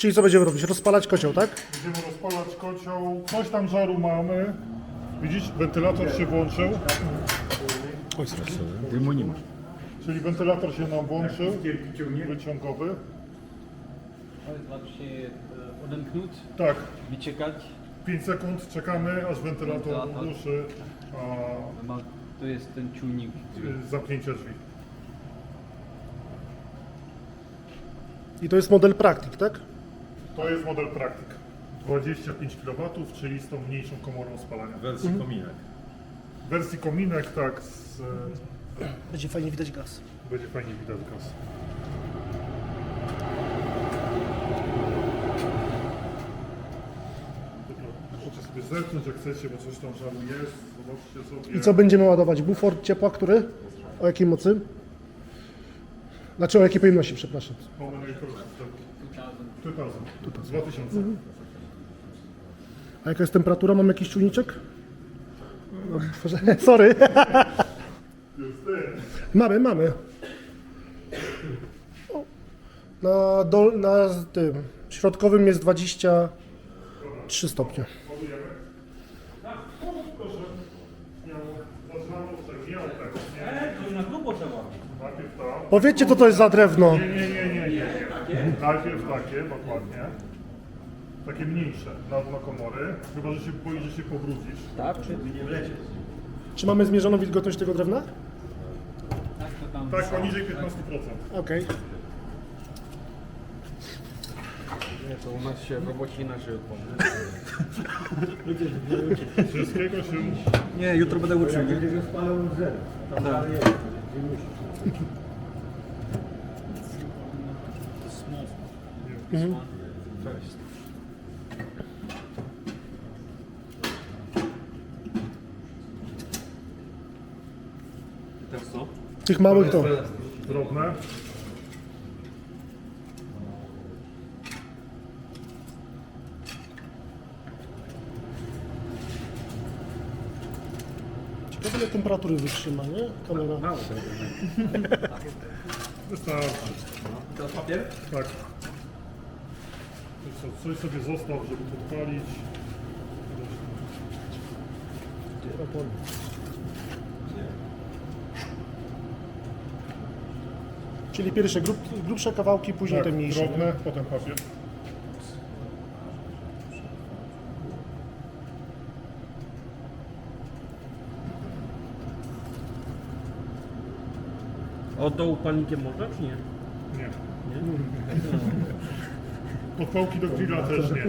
Czyli co będziemy robić? Rozpalać kocioł, tak? Będziemy rozpalać kocioł. Coś tam żaru mamy. Widzisz, wentylator się włączył. Dymu nie ma. Czyli wentylator się nam włączył. Wyciągowy. Wystarczy się e, odemknąć, Tak, wyczekać. 5 sekund czekamy, aż wentylator Wentylator. ogłuszy Ma, to jest ten czujnik. a, y, zamknięcia drzwi. I to jest model praktyk, tak? To jest model praktyk. 25 kW, czyli z tą mniejszą komorą spalania. W wersji kominek. W wersji kominek, tak, z, Będzie fajnie widać gaz. będzie fajnie widać gaz. Dobra, Możecie sobie zerknąć jak chcecie, bo coś tam żaru jest. Zobaczcie sobie. I co będziemy ładować? Bufor ciepła, który? O jakiej mocy? Znaczy o jakiej pojemności, przepraszam. Liters? 2000. 2000. A jaka jest temperatura? Mam jakiś czujniczek? No, Sorry. Mamy, mamy. O, Na, dol, na tym środkowym jest 23 stopnie. Ładujemy. Tak, o, proszę. Miał, zaczynamy od tego, miał tego, nie? To na grubo trzeba. Najpierw to. Powiedzcie, co to jest za drewno. Nie, nie, nie, nie, nie. Najpierw takie, dokładnie. Takie mniejsze, na dno komory. Chyba, że się boisz, że się pobrudzisz. Tak, czy? Czy mamy zmierzoną wilgotność tego drewna? Tak. Tak, poniżej 15%. Okej. Nie, to u nas się w robocie inaczej odpowie. Wszystkiego się... Nie, jutro będę uczył. nie? Tych małych to. drobne. Ciekawe ile temperatury wytrzyma, nie? Kamera. Wystarczy. Teraz papier? Tak. Coś sobie zostaw, żeby podpalić. Czyli pierwsze grub, grubsze kawałki, później Tak, te mniejsze. drobne, potem papier. Oddał upalnikiem można, czy nie? Nie. Podpałki do grilla też nie.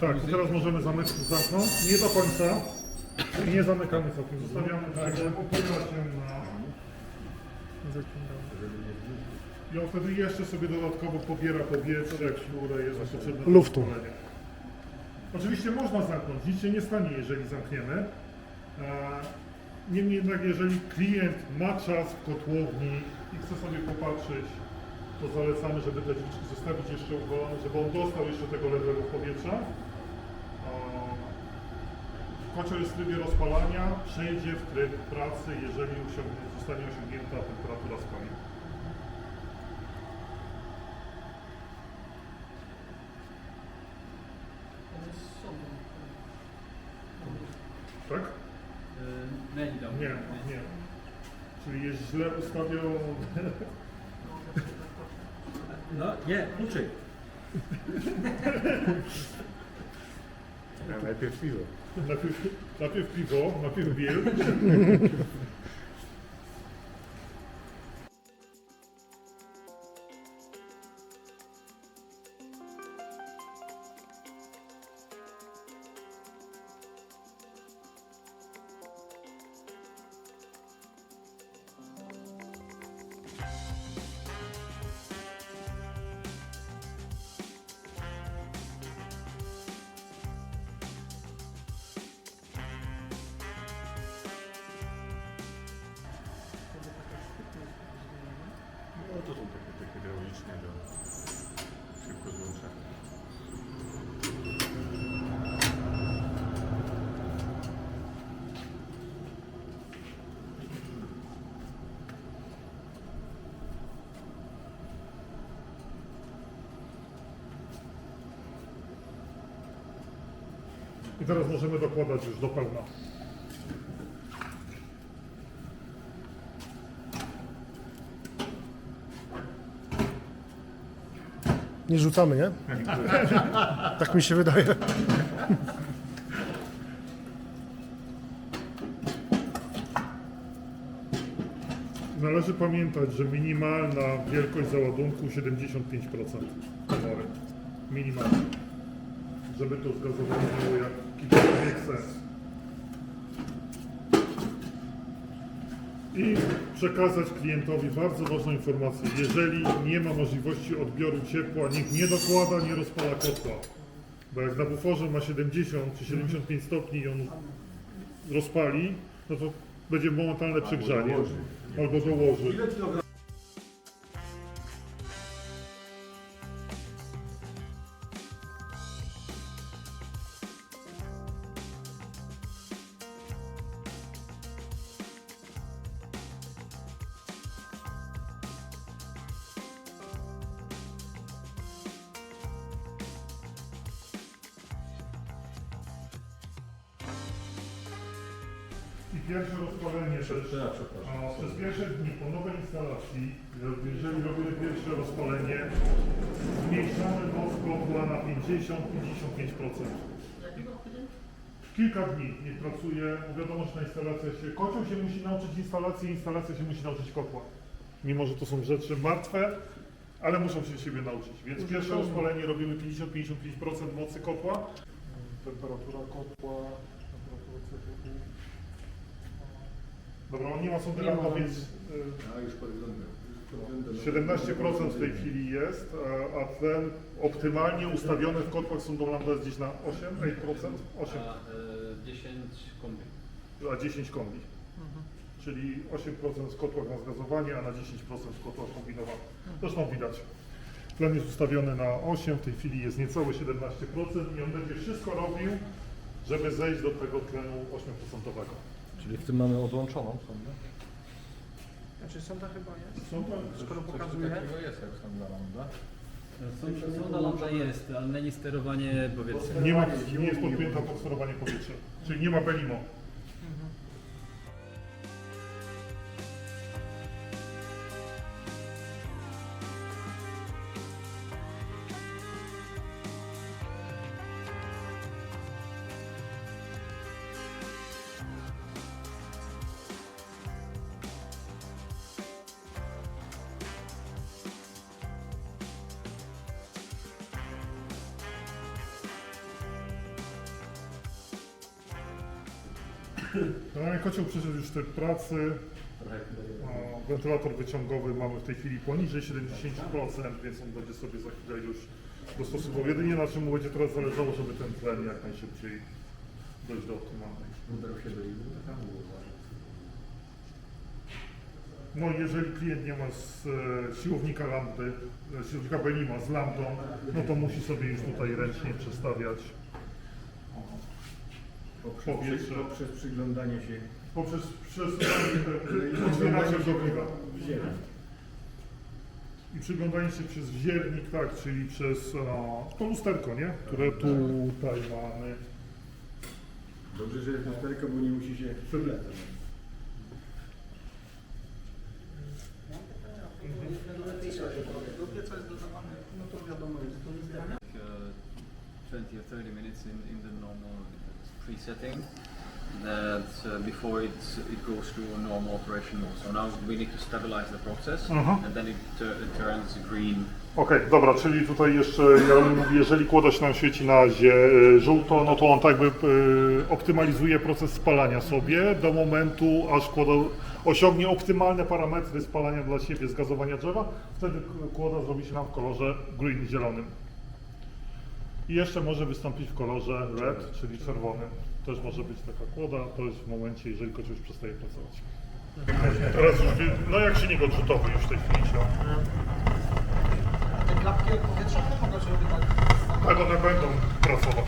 Tak, i teraz możemy zamyk zamknąć. Nie do końca. Nie zamykamy całkiem. Zostawiamy tak, żeby opływa się na... I on wtedy jeszcze sobie dodatkowo pobiera powietrze, które jest potrzebne do Luftu. spalenia. Oczywiście można zamknąć, nic się nie stanie, jeżeli zamkniemy. E, Niemniej jednak, jeżeli klient ma czas w kotłowni i chce sobie popatrzeć, to zalecamy, żeby te drzwiczki zostawić jeszcze uwolone, żeby on dostał jeszcze tego lewego powietrza. Kocioł jest w trybie rozpalania, przejdzie w tryb pracy, jeżeli zostanie osiągnięta temperatura spalania. Tak? Nie, nie dam. Nie, nie. Czyli ustawiony. No, nie, kluczyk. Najpierw piwo. Najpierw, najpierw piwo, najpierw biel. I teraz możemy dokładać już do pełna. Nie rzucamy, nie? Tak mi się wydaje. Należy pamiętać, że minimalna wielkość załadunku 75% komory. Minimalna. Żeby to zgazowanie miało I przekazać klientowi bardzo ważną informację. Jeżeli nie ma możliwości odbioru ciepła, niech nie dokłada, nie rozpala kotła. Bo jak na buforze ma 70 czy 75 stopni i on rozpali, no to będzie momentalne przegrzanie. Albo dołoży. Pierwsze rozpalenie też. A przez pierwsze dni po nowej instalacji, jeżeli robimy pierwsze rozpalenie, zmniejszamy moc kotła na 50-55%. Kilka dni nie pracuje, bo wiadomo, że ta instalacja się, kocioł się musi nauczyć instalacji, instalacja się musi nauczyć kotła. Mimo, że to są rzeczy martwe, ale muszą się siebie nauczyć. Więc pierwsze rozpalenie robimy 50-55% mocy kotła. Temperatura kotła, temperatura CPU. Dobra, on nie ma lambda, więc A już pod względem. już pod względem- 17% w tej chwili jest, a, a ten optymalnie ustawiony w kotłach sondą lambda jest gdzieś na 8, 8%, 8, A, e, 10 kombi. a 10 kombi. Czyli 8% w kotłach na zgazowanie, a na 10% w kotłach kombinowanych. Zresztą widać. Tlen jest ustawiony na 8, w tej chwili jest niecałe 17% i on będzie wszystko robił, żeby zejść do tego tlenu 8%. Czyli w tym mamy odłączoną sondę? Znaczy sonda chyba jest, to skoro Coś pokazuje. takiego jest jak sonda lambda. Sonda lambda jest, ale nie sterowanie powietrza. Nie, ma, nie jest podpięta pod sterowanie powietrza, czyli nie ma Belimo. Generalnie kocioł przeszedł już te pracy. A, Wentylator wyciągowy mamy w tej chwili poniżej 70%, więc on będzie sobie za chwilę już dostosował. Jedynie na czym mu będzie teraz zależało, żeby ten tlen jak najszybciej dojść do optymalnej. Uderzył się do igły, to tam było. No i jeżeli klient nie ma z e, siłownika lambdy, e, siłownika Belima z lambdą, no to musi sobie już tutaj ręcznie przestawiać Poprzez, poprzez przyglądanie się poprzez przesuwanie otwieranie żołnierza. w ziemi. I przyglądanie się przez wziernik, tak, czyli przez e, to lusterko, nie? Które tutaj mamy. Dobrze, że jest lusterko, bo nie musi się dodawane, no to wiadomo jest, to jest dane. 20 or 30 minutes in, in the normal pre-setting that uh, before it, it goes to a normal operation mode. So now we need to stabilize the process Aha. and then it, tur- it turns green. Okej, dobra, czyli tutaj jeszcze Jaromir mówi, jeżeli kłoda się nam świeci na razie e, żółto, no to on tak jakby e, optymalizuje proces spalania sobie do momentu, aż kłoda osiągnie optymalne parametry spalania dla siebie zgazowania drzewa, wtedy k- kłoda zrobi się nam w kolorze green, zielonym. I jeszcze może wystąpić w kolorze red, czyli czerwonym. Też może być taka kłoda, to jest w momencie, jeżeli kocioł już przestaje pracować. Teraz już, wie- no jak silnik odrzutowy już w tej chwili się. Te klapki odpowietrzone mogą się wydać. Tak one będą pracować.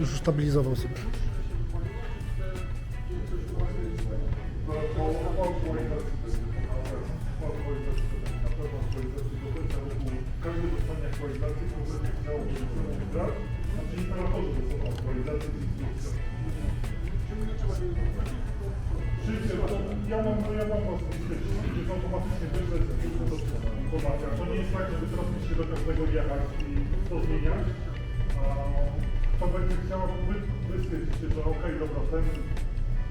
Instrukcją. Przyjdzie, bo ja mam, ja mam ścieżkę, jest automatycznie informacja. To nie jest tak, że wy teraz do każdego jechać i to zmieniać. To będzie chciała, wy, wy stwierdzicie, że okej, dobra, ten,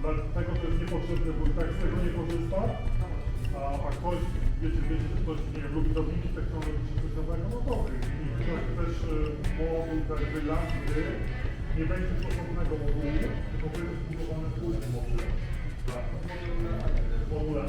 dla tego to jest niepotrzebne, bo i tak z tego nie korzysta. A, a ktoś, wiecie, wiecie, że ktoś nie wiem, lubi nowinki technologiczne, coś nowego, no okej. I ktoś też y, moduł tak wyjazd, gdy nie będzie stosownego modułu, tylko będzie zbudowany później w ogóle.